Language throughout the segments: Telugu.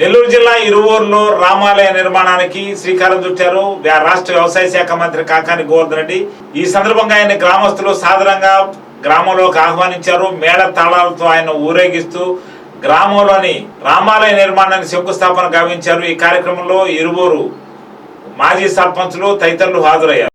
నెల్లూరు జిల్లా ఇరువూరులో రామాలయ నిర్మాణానికి శ్రీకారం చుట్టారు రాష్ట్ర వ్యవసాయ శాఖ మంత్రి కాకాని గోవర్ధన్ రెడ్డి. ఈ సందర్భంగా ఆయన గ్రామస్తులు సాధారణంగా గ్రామంలోకి ఆహ్వానించారు. మేళ తాళాలతో ఆయన ఊరేగిస్తూ గ్రామంలోని రామాలయ నిర్మాణానికి శంకుస్థాపన గావించారు. ఈ కార్యక్రమంలో ఇరువురు మాజీ సర్పంచులు తదితరులు హాజరయ్యారు.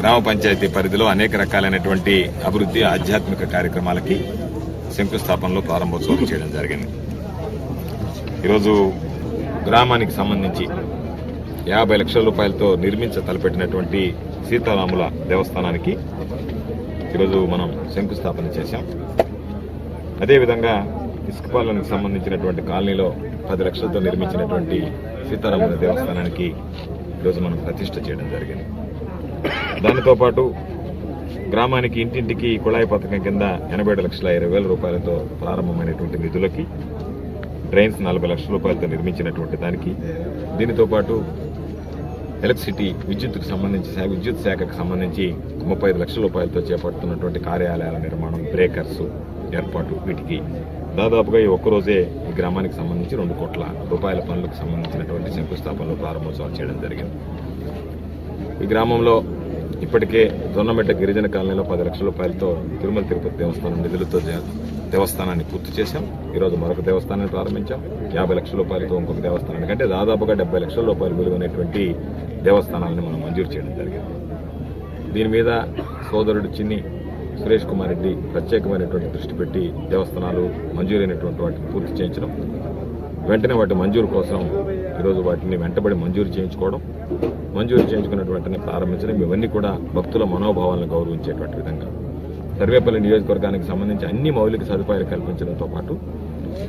గ్రామ పంచాయతీ పరిధిలో అనేక రకాలైనటువంటి అభివృద్ధి ఆధ్యాత్మిక కార్యక్రమాలకి శంకుస్థాపనలో ప్రారంభోత్సవం చేయడం జరిగింది. ఈరోజు గ్రామానికి సంబంధించి యాభై లక్షల రూపాయలతో నిర్మించ తలపెట్టినటువంటి సీతారాముల దేవస్థానానికి ఈరోజు మనం శంకుస్థాపన చేశాం. అదేవిధంగా ఇసుకపాలనకు సంబంధించినటువంటి కాలనీలో పది లక్షలతో నిర్మించినటువంటి సీతారాముల దేవస్థానానికి ఈరోజు మనం ప్రతిష్ట చేయడం జరిగింది. దానితో పాటు గ్రామానికి ఇంటింటికి కుళాయి పథకం కింద ఎనభై ఏడు లక్షల ఇరవై వేల రూపాయలతో ప్రారంభమైనటువంటి నిధులకి డ్రైన్స్ నలభై లక్షల రూపాయలతో నిర్మించినటువంటి దానికి దీనితో పాటు ఎలక్ట్రిసిటీ విద్యుత్కు సంబంధించి విద్యుత్ శాఖకు సంబంధించి ముప్పై ఐదు లక్షల రూపాయలతో చేపడుతున్నటువంటి కార్యాలయాల నిర్మాణం బ్రేకర్స్ ఏర్పాటు వీటికి దాదాపుగా ఈ ఒక్కరోజే ఈ గ్రామానికి సంబంధించి రెండు కోట్ల రూపాయల పనులకు సంబంధించినటువంటి శంకుస్థాపనలు ప్రారంభోత్సవాలు చేయడం జరిగింది. ఈ గ్రామంలో ఇప్పటికే దొన్నమెట్ట గిరిజన కాలనీలో పది లక్షల రూపాయలతో తిరుమల తిరుపతి దేవస్థానం నిధులతో దేవస్థానాన్ని పూర్తి చేశాం. ఈరోజు మరొక దేవస్థానాన్ని ప్రారంభించాం. యాభై లక్షల రూపాయలతో ఇంకొక దేవస్థానానికి అంటే దాదాపుగా డెబ్బై లక్షల రూపాయలు విలువైనటువంటి దేవస్థానాలను మనం మంజూరు చేయడం జరిగింది. దీని మీద సోదరుడు చిన్ని సురేష్ కుమార్ రెడ్డి ప్రత్యేకమైనటువంటి దృష్టి పెట్టి దేవస్థానాలు మంజూరైనటువంటి వాటిని పూర్తి చేయించడం. వెంటనే వాటి మంజూరు కోసం ఈరోజు వాటిని వెంటబడి మంజూరు చేయించుకోవడం మంజూరు చేయించుకున్నటువంటి వెంటనే ప్రారంభించడం ఇవన్నీ కూడా భక్తుల మనోభావాలను గౌరవించేటువంటి విధంగా. సర్వేపల్లి నియోజకవర్గానికి సంబంధించి అన్ని మౌలిక సదుపాయాలు కల్పించడంతో పాటు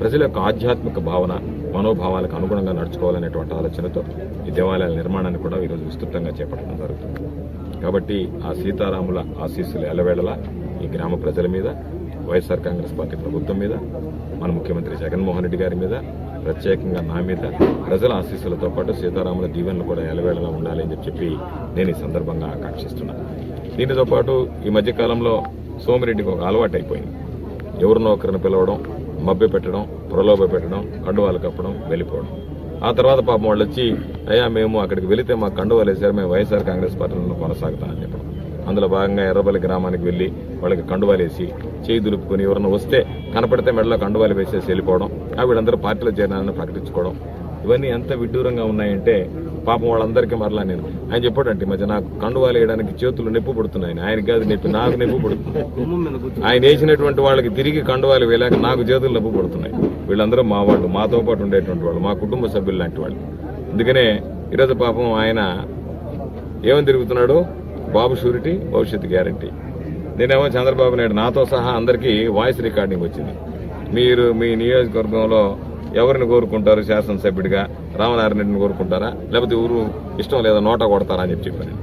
ప్రజల యొక్క ఆధ్యాత్మిక భావన మనోభావాలకు అనుగుణంగా నడుచుకోవాలనేటువంటి ఆలోచనతో ఈ దేవాలయాల నిర్మాణాన్ని కూడా ఈరోజు విస్తృతంగా చేపట్టడం జరుగుతుంది. కాబట్టి ఆ సీతారాముల ఆశీస్సులు ఎలవేళలా ఈ గ్రామ ప్రజల మీద వైఎస్ఆర్ కాంగ్రెస్ పార్టీ ప్రభుత్వం మీద మన ముఖ్యమంత్రి జగన్మోహన్ రెడ్డి గారి మీద ప్రత్యేకంగా నా మీద ప్రజల ఆశీస్సులతో పాటు సీతారాముల దీవెనలు కూడా ఎలవేళలా ఉండాలి అని చెప్పి నేను ఈ సందర్భంగా ఆకాంక్షిస్తున్నాను దీనితో పాటు ఈ మధ్యకాలంలో సోమిరెడ్డికి ఒక అలవాటు అయిపోయింది. ఎవరినో ఒకరిని పిలవడం మభ్య పెట్టడం ప్రలోభ పెట్టడం కండువాలు కప్పడం వెళ్ళిపోవడం. ఆ తర్వాత పాపం వాళ్ళు వచ్చి అయ్యా మేము అక్కడికి వెళితే మా కండువాలు వేసారు మేము వైఎస్ఆర్ కాంగ్రెస్ పార్టీలో కొనసాగుతామని చెప్పడం. అందులో భాగంగా ఎర్రబల్లి గ్రామానికి వెళ్ళి వాళ్ళకి కండువాలు వేసి చేయి దులుపుకొని ఎవరన్నా వస్తే కనపడితే మెడలో కండువాలు వేసేసి వెళ్ళిపోవడం ఆ వీళ్ళందరూ పార్టీలో చేరాలని ప్రకటించుకోవడం. ఇవన్నీ ఎంత విడ్డూరంగా ఉన్నాయంటే పాపం వాళ్ళందరికీ మరలా నేను ఆయన చెప్పాడంటే ఈ మధ్య నాకు కండువాలు వేయడానికి చేతులు నొప్పి పుడుతున్నాయి. ఆయనకి కాదు నొప్పి నాకు నొప్పి పుడుతుంది. ఆయన వేసినటువంటి వాళ్ళకి తిరిగి కండువాలు వేయలేక నాకు చేతులు నొప్పి పుడుతున్నాయి. వీళ్ళందరూ మా వాళ్ళు మాతో పాటు ఉండేటువంటి వాళ్ళు మా కుటుంబ సభ్యులు లాంటి వాళ్ళు. అందుకనే ఈరోజు పాపం ఆయన ఏమని తిరుగుతున్నాడు? బాబు షూరిటీ భవిష్యత్ గ్యారంటీ. నేనేమో చంద్రబాబు నాయుడు నాతో సహా అందరికీ వాయిస్ రికార్డింగ్ వచ్చింది. మీరు మీ నియోజకవర్గంలో ఎవరిని కోరుకుంటారు శాసనసభ్యుడిగా? రామనారాయణ కోరుకుంటారా? లేకపోతే ఊరు ఇష్టం లేదా నోట కొడతారా అని చెప్పి చెప్పాను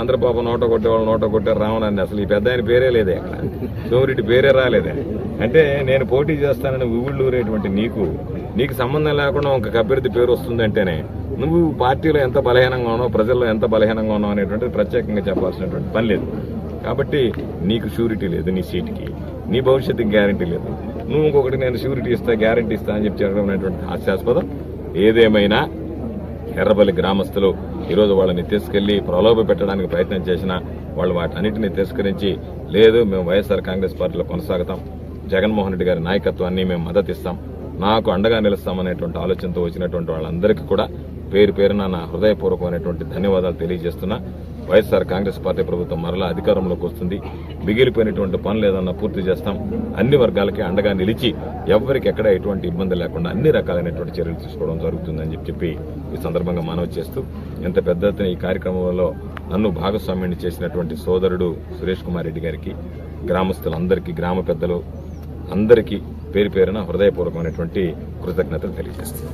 అందరు పాపం నోట కొట్టే వాళ్ళు నోట కొట్టారు రామనారాయణ అసలు ఈ పెద్ద ఆయన పేరే లేదే అక్కడ. సోమిరెడ్డి పేరే రాలేదే. అంటే నేను పోటీ చేస్తానని ఊళ్ళూరేటువంటి నీకు నీకు సంబంధం లేకుండా ఒక అభ్యర్థి పేరు వస్తుందంటేనే నువ్వు పార్టీలో ఎంత బలహీనంగా ఉన్నావు ప్రజల్లో ఎంత బలహీనంగా ఉన్నావు అనేటువంటిది ప్రత్యేకంగా చెప్పాల్సినటువంటి పని లేదు. కాబట్టి నీకు షూరిటీ లేదు నీ సీట్కి నీ భవిష్యత్తుకి గ్యారంటీ లేదు. నువ్వు ఇంకొకటి నేను షూరిటీ ఇస్తా గ్యారంటీ ఇస్తా అని చెప్పి చెప్పడం హాస్యాస్పదం. ఏదేమైనా ఎర్రబల్లి గ్రామస్తులు ఈరోజు వాళ్ళని తీసుకెళ్ళి ప్రలోభ పెట్టడానికి ప్రయత్నం చేసినా వాళ్ళు వాటన్నిటిని తిరస్కరించి లేదు మేము వైఎస్ఆర్ కాంగ్రెస్ పార్టీలో కొనసాగుతాం జగన్మోహన్ రెడ్డి గారి నాయకత్వాన్ని మేము మద్దతిస్తాం నాకు అండగా నిలుస్తామనేటువంటి ఆలోచనతో వచ్చినటువంటి వాళ్ళందరికీ కూడా పేరు పేరున నా హృదయపూర్వకమైనటువంటి ధన్యవాదాలు తెలియజేస్తున్నా. వైఎస్ఆర్ కాంగ్రెస్ పార్టీ ప్రభుత్వం మరలా అధికారంలోకి వస్తుంది. మిగిలిపోయినటువంటి పనులు ఏదన్నా పూర్తి చేస్తాం. అన్ని వర్గాలకి అండగా నిలిచి ఎవరికి ఎక్కడ ఎటువంటి ఇబ్బంది లేకుండా అన్ని రకాలైనటువంటి చర్యలు తీసుకోవడం జరుగుతుందని చెప్పి ఈ సందర్భంగా మనవి చేస్తూ ఇంత పెద్ద ఈ కార్యక్రమంలో నన్ను భాగస్వామ్యాన్ని చేసినటువంటి సోదరుడు సురేష్ కుమార్ రెడ్డి గారికి గ్రామస్తులందరికీ గ్రామ పెద్దలు అందరికీ పేరు పేరున హృదయపూర్వకమైనటువంటి కృతజ్ఞతలు తెలియజేస్తాను